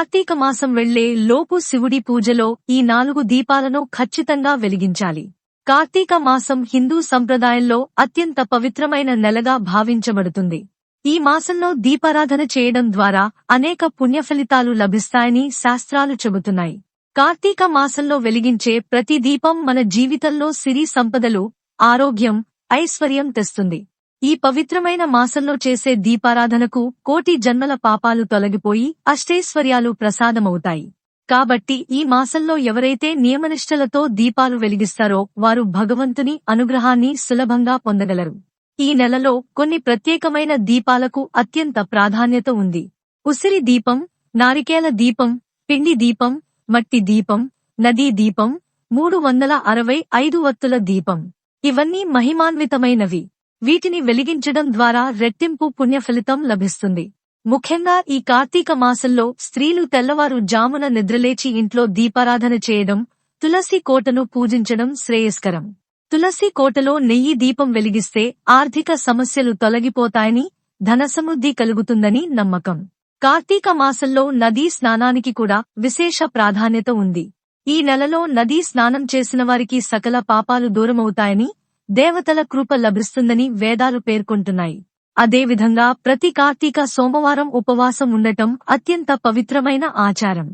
కార్తీక మాసం వెళ్ళే లోపు శివుడి పూజలో ఈ నాలుగు దీపాలను ఖచ్చితంగా వెలిగించాలి. కార్తీక మాసం హిందూ సంప్రదాయంలో అత్యంత పవిత్రమైన నెలగా భావించబడుతుంది. ఈ మాసంలో దీపారాధన చేయడం ద్వారా అనేక పుణ్యఫలితాలు లభిస్తాయని శాస్త్రాలు చెబుతున్నాయి. కార్తీక మాసంలో వెలిగించే ప్రతి దీపం మన జీవితంలో సిరి సంపదలు ఆరోగ్యం ఐశ్వర్యం తెస్తుంది. ఈ పవిత్రమైన మాసంలో చేసే దీపారాధనకు కోటి జన్మల పాపాలు తొలగిపోయి అష్టైశ్వర్యాలు ప్రసాదమవుతాయి. కాబట్టి ఈ మాసంలో ఎవరైతే నియమనిష్టలతో దీపాలు వెలిగిస్తారో వారు భగవంతుని అనుగ్రహాన్ని సులభంగా పొందగలరు. ఈ నెలలో కొన్ని ప్రత్యేకమైన దీపాలకు అత్యంత ప్రాధాన్యత ఉంది. ఉసిరి దీపం నారికేల దీపం పిండి దీపం మట్టి దీపం నదీ దీపం మూడు వందల అరవై ఐదు వత్తుల దీపం. ఇవన్నీ మహిమాన్వితమైనవి. వీటిని వెలిగించడం ద్వారా రెట్టింపు పుణ్యఫలితం లభిస్తుంది. ముఖ్యంగా ఈ కార్తీక మాసంలో స్త్రీలు తెల్లవారు జామున నిద్రలేచి ఇంట్లో దీపారాధన చేయడం తులసి కోటను పూజించడం శ్రేయస్కరం. తులసి కోటలో నెయ్యి దీపం వెలిగిస్తే ఆర్థిక సమస్యలు తొలగిపోతాయని ధనసమృద్ధి కలుగుతుందని నమ్మకం. కార్తీక మాసంలో నదీ స్నానానికి కూడా విశేష ప్రాధాన్యత ఉంది. ఈ నెలలో నదీ స్నానం చేసిన వారికి సకల పాపాలు దూరమవుతాయని దేవతల కృప లభిస్తుందని వేదాలు పేర్కొంటున్నాయి. అదేవిధంగా ప్రతి కార్తీక సోమవారం ఉపవాసం ఉండటం అత్యంత పవిత్రమైన ఆచారం.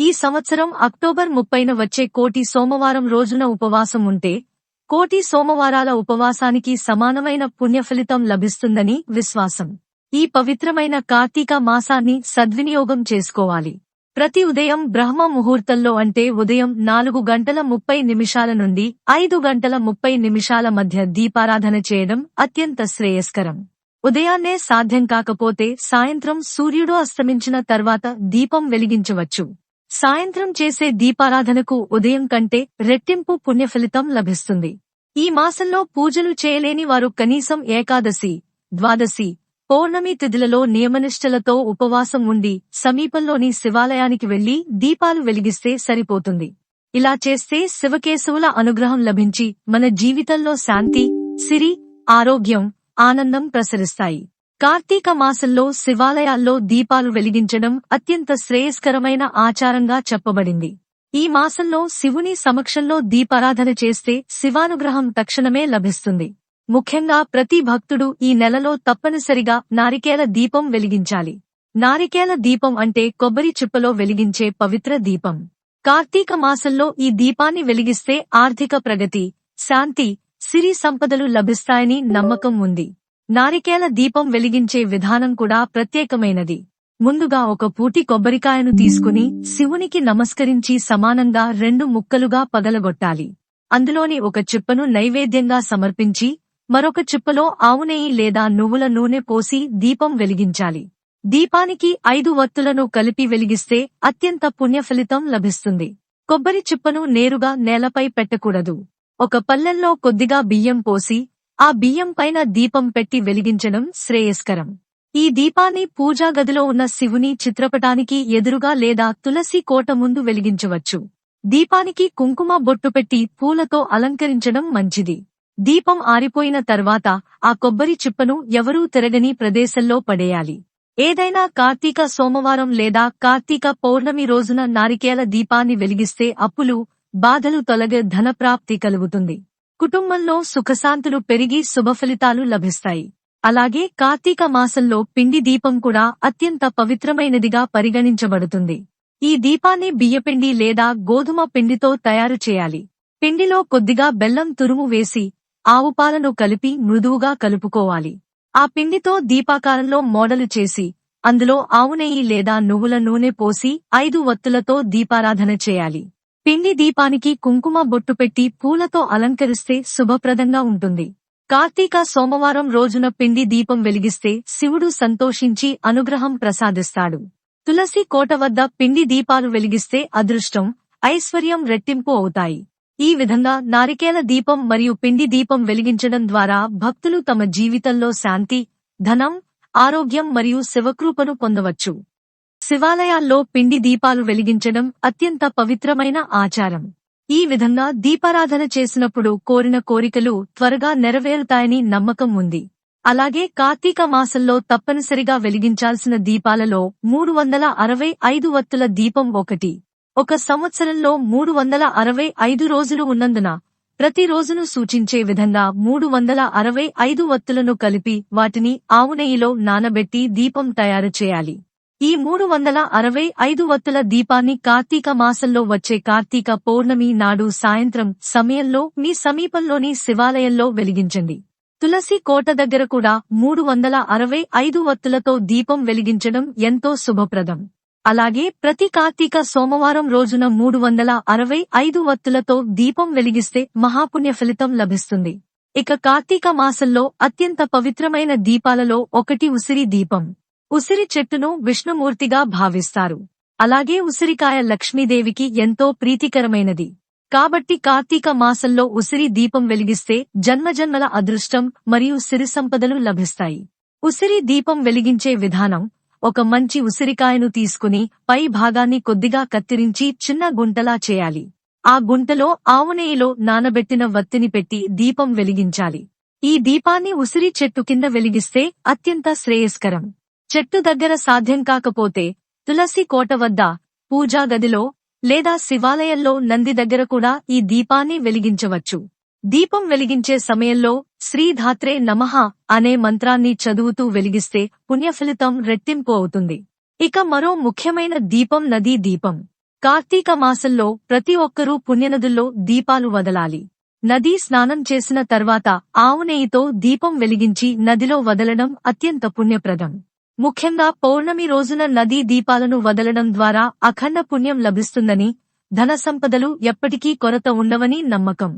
ఈ సంవత్సరం అక్టోబర్ ముప్పైన వచ్చే కోటి సోమవారం రోజున ఉపవాసం ఉంటే కోటి సోమవారాల ఉపవాసానికి సమానమైన పుణ్యఫలితం లభిస్తుందని విశ్వాసం. ఈ పవిత్రమైన కార్తీక మాసాన్ని సద్వినియోగం చేసుకోవాలి. ప్రతి ఉదయం బ్రహ్మ ముహూర్తంలో అంటే ఉదయం నాలుగు గంటల ముప్పై నిమిషాల నుండి ఐదు గంటల ముప్పై నిమిషాల మధ్య దీపారాధన చేయడం అత్యంత శ్రేయస్కరం. ఉదయాన్నే సాధ్యం కాకపోతే సాయంత్రం సూర్యుడు అస్తమించిన తర్వాత దీపం వెలిగించవచ్చు. సాయంత్రం చేసే దీపారాధనకు ఉదయం కంటే రెట్టింపు పుణ్యఫలితం లభిస్తుంది. ఈ మాసంలో పూజలు చేయలేని వారు కనీసం ఏకాదశి ద్వాదశి పౌర్ణమి తిథులలో నియమనిష్టలతో ఉపవాసం ఉండి సమీపంలోని శివాలయానికి వెళ్ళి దీపాలు వెలిగిస్తే సరిపోతుంది. ఇలా చేస్తే శివకేశవుల అనుగ్రహం లభించి మన జీవితంలో శాంతి సిరి ఆరోగ్యం ఆనందం ప్రసరిస్తాయి. కార్తీక మాసంలో శివాలయాల్లో దీపాలు వెలిగించడం అత్యంత శ్రేయస్కరమైన ఆచారంగా చెప్పబడింది. ఈ మాసంలో శివుని సమక్షంలో దీపారాధన చేస్తే శివానుగ్రహం తక్షణమే లభిస్తుంది. ముఖ్యంగా ప్రతి భక్తుడు ఈ నెలలో తప్పనిసరిగా నారికేల దీపం వెలిగించాలి. నారికేల దీపం అంటే కొబ్బరి చిప్పలో వెలిగించే పవిత్ర దీపం. కార్తీక మాసంలో ఈ దీపాన్ని వెలిగిస్తే ఆర్థిక ప్రగతి శాంతి సిరి సంపదలు లభిస్తాయని నమ్మకం ఉంది. నారికేల దీపం వెలిగించే విధానం కూడా ప్రత్యేకమైనది. ముందుగా ఒక పూటి కొబ్బరికాయను తీసుకుని శివునికి నమస్కరించి సమానంగా రెండు ముక్కలుగా పగలగొట్టాలి. అందులోని ఒక చిప్పను నైవేద్యంగా సమర్పించి మరొక చిప్పలో ఆవునేయి లేదా నువ్వుల నూనె పోసి దీపం వెలిగించాలి. దీపానికి ఐదు వత్తులను కలిపి వెలిగిస్తే అత్యంత పుణ్యఫలితం లభిస్తుంది. కొబ్బరి చిప్పను నేరుగా నేలపై పెట్టకూడదు. ఒక పల్లెల్లో కొద్దిగా బియ్యం పోసి ఆ బియ్యం పైన దీపం పెట్టి వెలిగించడం శ్రేయస్కరం. ఈ దీపాన్ని పూజా గదిలో ఉన్న శివుని చిత్రపటానికి ఎదురుగా లేదా తులసి కోట ముందు వెలిగించవచ్చు. దీపానికి కుంకుమ బొట్టు పెట్టి పూలతో అలంకరించడం మంచిది. దీపం ఆరిపోయిన తర్వాత ఆ కొబ్బరి చిప్పను ఎవరూ తిరగని ప్రదేశంలో పడేయాలి. ఏదైనా కార్తీక సోమవారం లేదా కార్తీక పౌర్ణమి రోజున నారికేల దీపాన్ని వెలిగిస్తే అప్పులు బాధలు తొలగే ధనప్రాప్తి కలుగుతుంది. కుటుంబంలో సుఖశాంతులు పెరిగి శుభఫలితాలు లభిస్తాయి. అలాగే కార్తీక మాసంలో పిండి దీపం కూడా అత్యంత పవిత్రమైనదిగా పరిగణించబడుతుంది. ఈ దీపాన్ని బియ్యపిండి లేదా గోధుమ పిండితో తయారు చేయాలి. పిండిలో కొద్దిగా బెల్లం తురుము వేసి ఆవుపాలను కలిపి మృదువుగా కలుపుకోవాలి. ఆ పిండితో దీపాకారంలో మోడలు చేసి అందులో ఆవు నెయ్యి లేదా నువ్వుల నూనె పోసి ఐదు వత్తులతో దీపారాధన చేయాలి. పిండి దీపానికి కుంకుమ బొట్టు పెట్టి పూలతో అలంకరిస్తే శుభప్రదంగా ఉంటుంది. కార్తీక సోమవారం రోజున పిండి దీపం వెలిగిస్తే శివుడు సంతోషించి అనుగ్రహం ప్రసాదిస్తాడు. తులసి కోట వద్ద పిండి దీపాలు వెలిగిస్తే అదృష్టం ఐశ్వర్యం రెట్టింపు అవుతాయి. ఈ విధంగా నారికేల దీపం మరియు పిండి దీపం వెలిగించడం ద్వారా భక్తులు తమ జీవితంలో శాంతి ధనం ఆరోగ్యం మరియు శివకృపను పొందవచ్చు. శివాలయాల్లో పిండి దీపాలు వెలిగించడం అత్యంత పవిత్రమైన ఆచారం. ఈ విధంగా దీపారాధన చేసినప్పుడు కోరిన కోరికలు త్వరగా నెరవేరుతాయని నమ్మకం ఉంది. అలాగే కార్తీక మాసంలో తప్పనిసరిగా వెలిగించాల్సిన దీపాలలో మూడు వందల అరవై ఐదు వత్తుల దీపం ఒకటి. ఒక సంవత్సరంలో మూడు వందల అరవై ఐదు రోజులు ఉన్నందున ప్రతి రోజును సూచించే విధంగా మూడు వందల అరవై ఐదు వత్తులను కలిపి వాటిని ఆవునెయ్యిలో నానబెట్టి దీపం తయారు చేయాలి. ఈ మూడు వందల అరవై ఐదు వత్తుల దీపాన్ని కార్తీక మాసంలో వచ్చే కార్తీక పౌర్ణమి నాడు సాయంత్రం సమయంలో మీ సమీపంలోని శివాలయంలో వెలిగించండి. తులసి కోట దగ్గర కూడా మూడు వందల అరవై ఐదు వత్తులతో దీపం వెలిగించడం ఎంతో శుభప్రదం. అలాగే ప్రతి కార్తీక సోమవారం రోజున మూడు వందల అరవై ఐదు వత్తులతో దీపం వెలిగిస్తే మహాపుణ్య ఫలితం లభిస్తుంది. ఇక కార్తీక మాసంలో అత్యంత పవిత్రమైన దీపాలలో ఒకటి ఉసిరి దీపం. ఉసిరి చెట్టును విష్ణుమూర్తిగా భావిస్తారు. అలాగే ఉసిరికాయ లక్ష్మీదేవికి ఎంతో ప్రీతికరమైనది. కాబట్టి కార్తీక మాసంలో ఉసిరి దీపం వెలిగిస్తే జన్మజన్మల అదృష్టం మరియు సిరి సంపదలు లభిస్తాయి. ఉసిరి దీపం వెలిగించే విధానం ఒక మంచి ఉసిరికాయను తీసుకుని పై భాగాన్ని కొద్దిగా కత్తిరించి చిన్న గుంటలా చేయాలి. ఆ గుంటలో ఆవునేయిలో నానబెట్టిన వత్తిని పెట్టి దీపం వెలిగించాలి. ఈ దీపాన్ని ఉసిరి చెట్టు కింద వెలిగిస్తే అత్యంత శ్రేయస్కరం. చెట్టు దగ్గర సాధ్యం కాకపోతే తులసి కోట వద్ద పూజా గదిలో లేదా శివాలయంలో నంది దగ్గర కూడా ఈ దీపాన్ని వెలిగించవచ్చు. దీపం వెలిగించే సమయంలో శ్రీధాత్రే నమః అనే మంత్రాన్ని చదువుతూ వెలిగిస్తే పుణ్యఫలితం రెట్టింపు అవుతుంది. ఇక మరో ముఖ్యమైన దీపం నదీ దీపం. కార్తీక మాసంలో ప్రతి ఒక్కరూ పుణ్యనదుల్లో దీపాలు వదలాలి. నదీ స్నానం చేసిన తర్వాత ఆవునేయితో దీపం వెలిగించి నదిలో వదలడం అత్యంత పుణ్యప్రదం. ముఖ్యంగా పౌర్ణమి రోజున నదీ దీపాలను వదలడం ద్వారా అఖండ పుణ్యం లభిస్తుందని ధన సంపదలు ఎప్పటికీ కొరత ఉండవని నమ్మకం.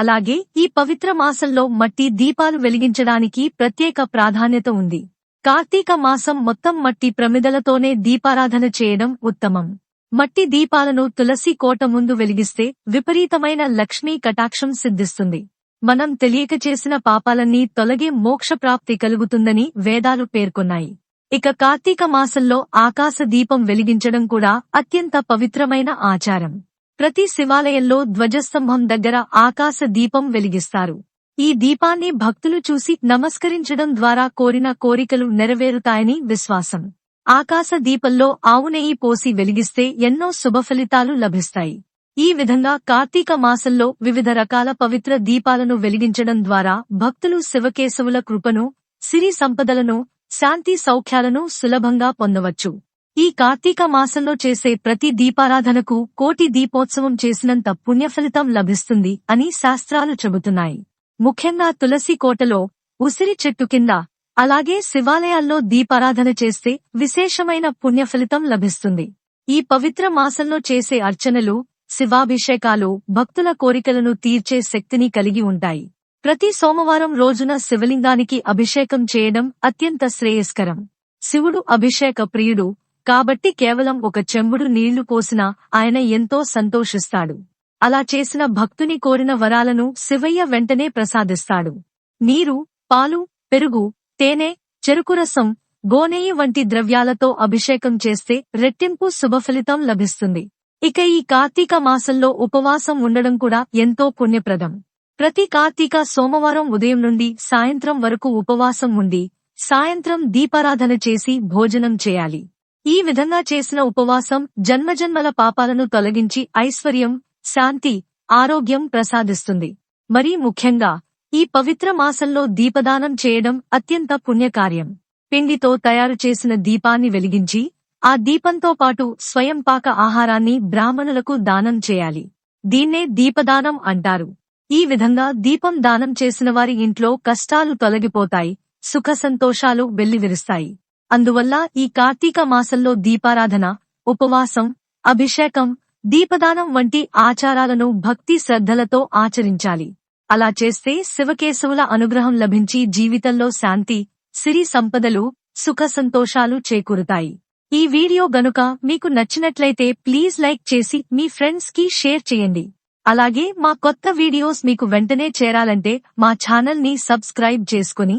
అలాగే ఈ పవిత్ర మాసంలో మట్టి దీపాలు వెలిగించడానికి ప్రత్యేక ప్రాధాన్యత ఉంది. కార్తీక మాసం మొత్తం మట్టి ప్రమిదలతోనే దీపారాధన చేయడం ఉత్తమం. మట్టి దీపాలను తులసి కోట ముందు వెలిగిస్తే విపరీతమైన లక్ష్మీ కటాక్షం సిద్ధిస్తుంది. మనం తెలియక చేసిన పాపాలన్నీ తొలగే మోక్షప్రాప్తి కలుగుతుందని వేదాలు పేర్కొన్నాయి. ఇక కార్తీక మాసంలో ఆకాశ దీపం వెలిగించడం కూడా అత్యంత పవిత్రమైన ఆచారం. ప్రతి శివాలయంలో ధ్వజస్తంభం దగ్గర ఆకాశ దీపం వెలిగిస్తారు. ఈ దీపాన్ని భక్తులు చూసి నమస్కరించడం ద్వారా కోరిన కోరికలు నెరవేరుతాయని విశ్వాసం. ఆకాశ దీపంలో ఆవు నెయ్యి పోసి వెలిగిస్తే ఎన్నో శుభఫలితాలు లభిస్తాయి. ఈ విధంగా కార్తీక మాసంలో వివిధ రకాల పవిత్ర దీపాలను వెలిగించడం ద్వారా భక్తులు శివకేశవుల కృపను సిరి సంపదలను శాంతి సౌఖ్యాలను సులభంగా పొందవచ్చు. ఈ కార్తీక మాసంలో చేసే ప్రతి దీపారాధనకు కోటి దీపోత్సవం చేసినంత పుణ్యఫలితం లభిస్తుంది అని శాస్త్రాలు చెబుతున్నాయి. ముఖ్యంగా తులసి కోటలో ఉసిరి చెట్టు కింద అలాగే శివాలయాల్లో దీపారాధన చేస్తే విశేషమైన పుణ్యఫలితం లభిస్తుంది. ఈ పవిత్ర మాసంలో చేసే అర్చనలు శివాభిషేకాలు భక్తుల కోరికలను తీర్చే శక్తిని కలిగి ఉంటాయి. ప్రతి సోమవారం రోజున శివలింగానికి అభిషేకం చేయడం అత్యంత శ్రేయస్కరం. శివుడు అభిషేక ప్రియుడు కాబట్టి కేవలం ఒక చెంబుడు నీళ్ళు పోసినా ఆయన ఎంతో సంతోషిస్తాడు. అలా చేసిన భక్తుని కోరిన వరాలను శివయ్య వెంటనే ప్రసాదిస్తాడు. నీరు పాలు పెరుగు తేనె చెరుకురసం గోనేయి వంటి ద్రవ్యాలతో అభిషేకం చేస్తే రెట్టింపు శుభఫలితం లభిస్తుంది. ఇక ఈ కార్తీక మాసంలో ఉపవాసం ఉండడం కూడా ఎంతో పుణ్యప్రదం. ప్రతి కార్తీక సోమవారం ఉదయం నుండి సాయంత్రం వరకు ఉపవాసం ఉండి సాయంత్రం దీపారాధన చేసి భోజనం చేయాలి. ఈ విధంగా చేసిన ఉపవాసం జన్మజన్మల పాపాలను తొలగించి ఐశ్వర్యం శాంతి ఆరోగ్యం ప్రసాదిస్తుంది. మరీ ముఖ్యంగా ఈ పవిత్ర మాసంలో దీపదానం చేయడం అత్యంత పుణ్యకార్యం. పిండితో తయారు చేసిన దీపాన్ని వెలిగించి ఆ దీపంతో పాటు స్వయం పాక ఆహారాన్ని బ్రాహ్మణులకు దానం చేయాలి. దీన్నే దీపదానం అంటారు. ఈ విధంగా దీపం దానం చేసిన వారి ఇంట్లో కష్టాలు తొలగిపోతాయి సుఖ సంతోషాలు వెల్లివిరుస్తాయి. అందువల్ల ఈ కార్తీక మాసంలో దీపారాధన ఉపవాసం అభిషేకం దీపదానం వంటి ఆచారాలను భక్తి శ్రద్ధలతో ఆచరించాలి. అలా చేస్తే శివకేశవుల అనుగ్రహం లభించి జీవితంలో శాంతి సిరి సంపదలు సుఖ సంతోషాలు చేకూరుతాయి. ఈ వీడియో గనుక మీకు నచ్చినట్లయితే ప్లీజ్ లైక్ చేసి మీ ఫ్రెండ్స్కి షేర్ చేయండి. అలాగే మా కొత్త వీడియోస్ మీకు వెంటనే చేరాలంటే మా ఛానల్ని సబ్స్క్రైబ్ చేసుకుని